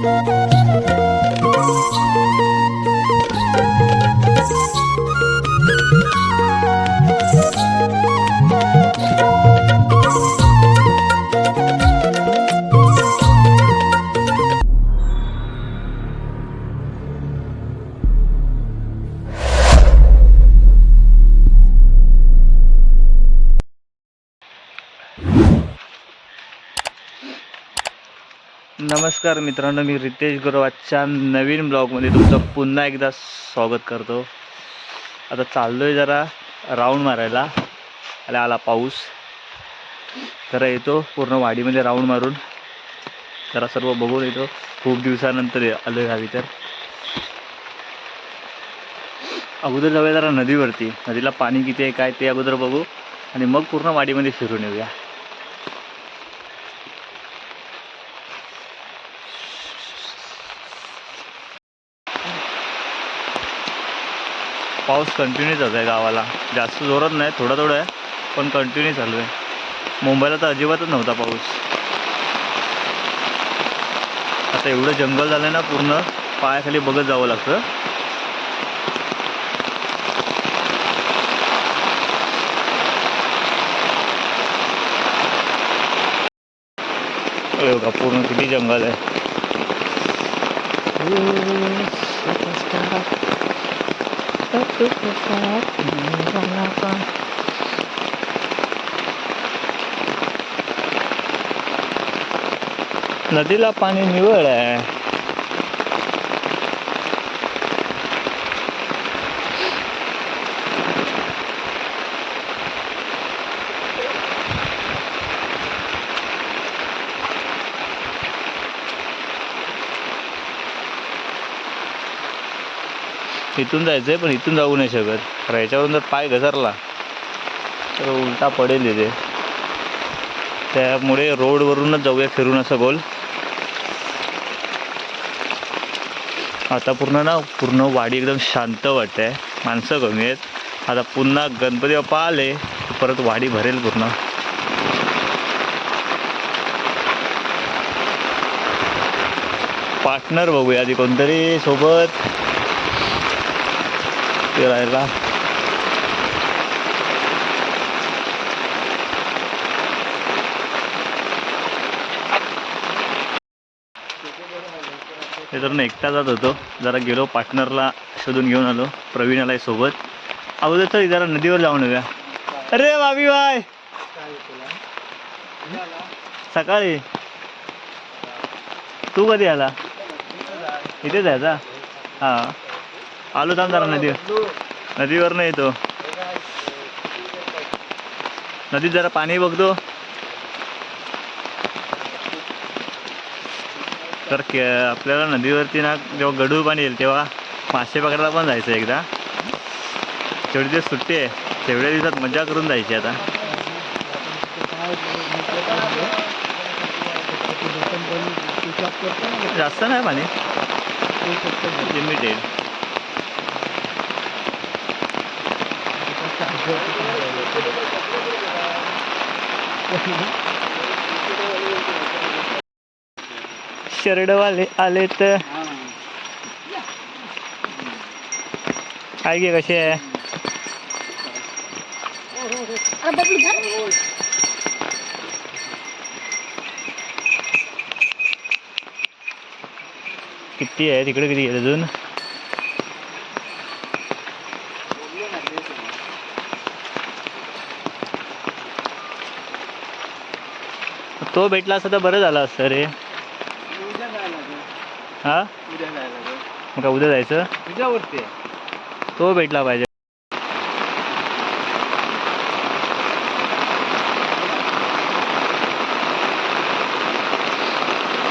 Música नमस्कार मित्रांनो मी रितेश गुरवाच्या नवीन ब्लॉगमध्ये तुमचं पुन्हा एकदा स्वागत करतो. आता चाललो आहे जरा राऊंड मारायला. आला आला पाऊस. जरा येतो पूर्ण वाडीमध्ये राऊंड मारून. जरा सर्व बघून येतो. खूप दिवसानंतर ये- आलो आहे गावी तर. अगोदर जाऊया जरा नदीवरती. नदीला पाणी किती आहे काय ते अगोदर बघू. आणि मग पूर्ण वाडीमध्ये फिरून येऊया. पाऊस कंटिन्यू चालू आहे गावाला. जास्त जोरात नाही थोडा थोडा आहे पण कंटिन्यू चालू आहे. मुंबईला तर अजिबातच नव्हता पाऊस. आता एवढं जंगल झालं आहे ना पूर्ण पायाखाली बघत जावं लागतं. हे बघा पूर्ण किती जंगल आहे. नदीला पाणी निवळ आहे. इथून जायचंय पण इथून जाऊ नाही शकत. तर याच्यावरून जर पाय घसरला तर उलटा पडेल तिथे त्यामुळे रोडवरूनच जाऊया फिरून असं गोल. आता पूर्ण ना पूर्ण वाडी एकदम शांत वाटते माणसं कमी आहेत. आता पुन्हा गणपती बाप्पा आले परत वाडी भरेल पूर्ण. पार्टनर बघूया आधी कोणतरी सोबत. फिरायला ते तर ना एकटा जात होतो. जरा गेलो पार्टनरला शोधून घेऊन आलो प्रवीण आलाय सोबत. अगोदर चल जरा नदीवर जाऊन येऊया. अरे बाबी बाय सकाळी? तू कधी आला? इथेच आहे का? हां. आलो थांब जरा नदीवर नदीवर नाही येतो नदीत जरा पाणी बघतो. तर आपल्याला नदीवरती ना जेव्हा गडूळ पाणी येईल तेव्हा मासे पकडायला पण जायचं एकदा. तेवढी दिवस सुट्टी आहे तेवढ्या दिवसात मजा करून जायची आता. जास्त नाही पाणी. लिमिटेड शरडवाले आले तर काय गे कसे आहे? किती आहे? तिकडे किती आहे अजून? तो भेटला असता तर बरं झालं असतं रे. हा? मग काय उद्या जायचं? तुझ्यावरती तो भेटला पाहिजे.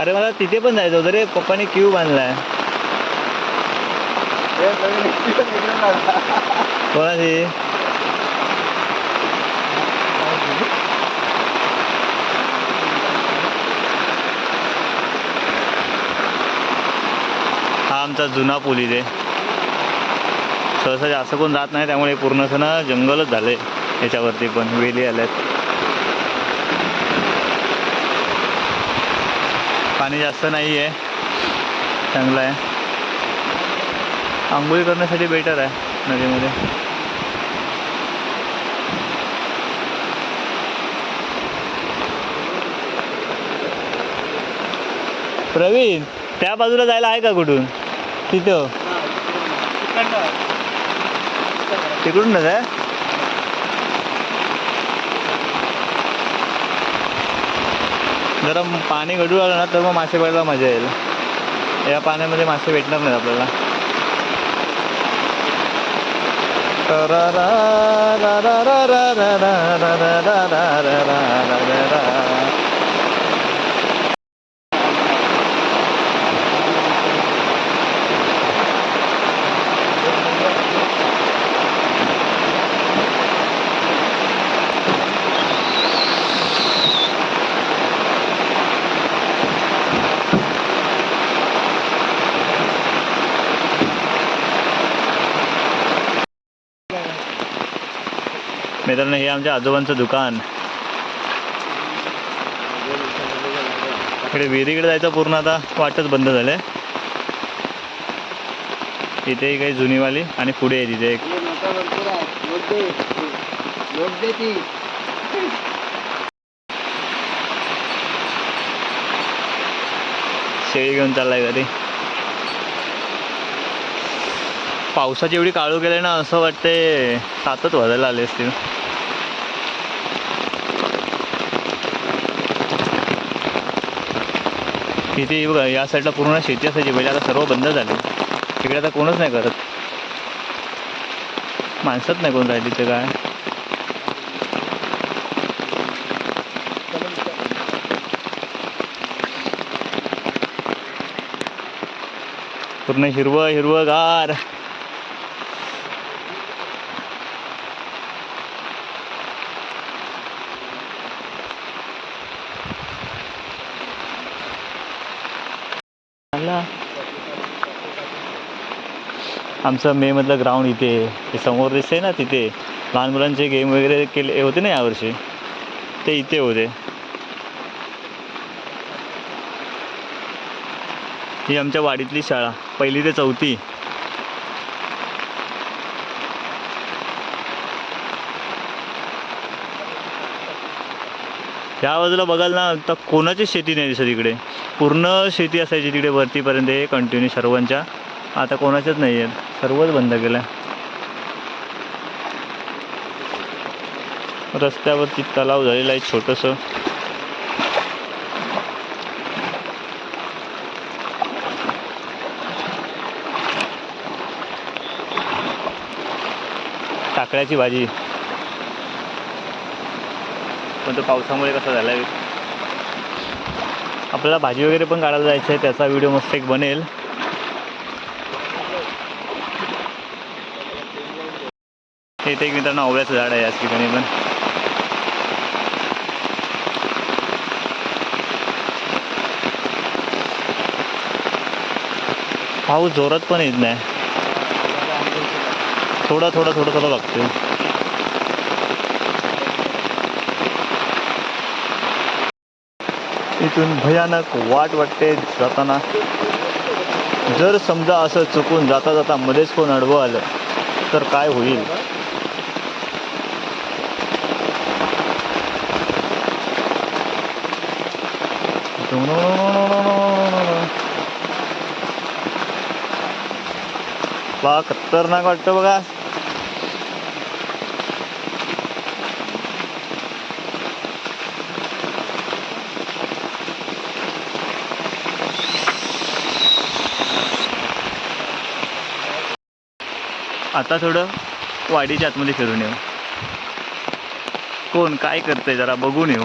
अरे मला तिथे पण जायचं होतं रे. पप्पाने क्यू बांधलाय. कोणाची हा आमचा जुना पूल इथे सहसा जास्त कोण जात नाही त्यामुळे पूर्ण असं ना जंगलच झाले याच्यावरती पण वेली आल्यात. पाणी जास्त नाही आहे चांगलं आहे. आंघोळी करण्यासाठी बेटर आहे नदीमध्ये. प्रवीण त्या बाजूला जायला आहे का कुठून? तिथं तिकडूनच आहे जरा पाणी गडूळ आलं ना तर मग मासे पडायला मजा येईल या पाण्यामध्ये मासे भेटणार नाहीत आपल्याला मित्रांनो हे आमच्या आजोबांचं दुकान. इकडे विहिरीकडे जायचं पूर्ण आता वाटच बंद झालंय. तिथे काही जुनीवाली आणि पुढे आहे तिथे एक. शेळी घेऊन चाललाय घरी. पावसाची एवढी काळू गेले ना असं वाटते सातच वाजायला आले असतील. इथे बघा या साईडला पूर्ण शेती असायची. पहिले आता सर्व बंद झाले. तिकडे आता कोणच नाही करत. माणसंच नाही कोण राहिली ते काय? पूर्ण हिरवं हिरवं गार आला. आमचं मे मधलं ग्राउंड इथे आहे. ते समोर दिसते ना तिथे. लहान मुलांचे गेम वगैरे केले होते ना यावर्षी? ते इथे होते. ही आमच्या वाडीतली शाळा. पहिली ते चौथी. या बाजूला बघाल ना तर कोणाची शेती नाही दिसत इकडे. पूर्ण शेती असायची तिकडे वरतीपर्यंत कंटिन्यू सर्वांच्या. आता कोणाच्याच नाही आहेत. सर्वच बंद केलं रस्त्यावरती तलाव झालेला आहे छोटंसं. टाकळ्याची भाजी. पण तो पावसामुळे कसा झाला आहे. आपल्याला भाजी वगैरे पण काढायला जायचं आहे त्याचा व्हिडिओ मस्त एक बनेल. हे इथे एक मित्रांनो आवळ्याचं झाड आहे याच ठिकाणी पण. पाऊस जोरात पण येत नाही. थोडा थोडा थोडा थोडा लागतो इथून भयानक वाट वाटते जाताना. जर समजा असं चुकून जाता जाता मध्येच कोण अडवं आलं तर काय होईल? वा खतरनाक वाटतं बघा. आता थोडं वाडीच्या आतमध्ये फिरून येऊ. कोण काय करतंय जरा बघून येऊ.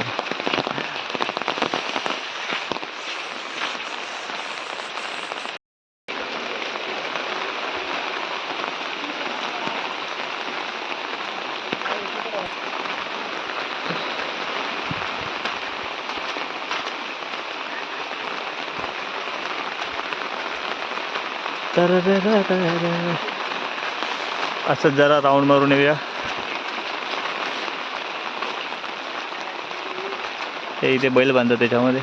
असंच जरा राऊंड मारून येऊया. हे इथे बैल बांधतात त्याच्यामध्ये.